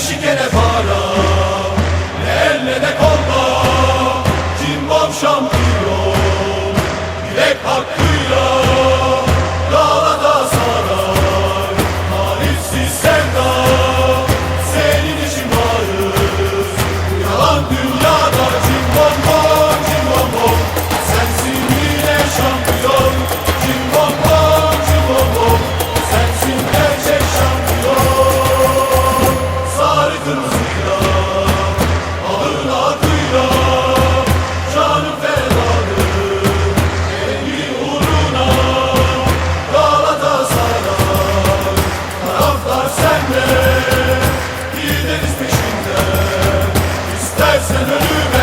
Ne şike ne para elle ne kolda Cimbom şampiyon Gelsin ölüme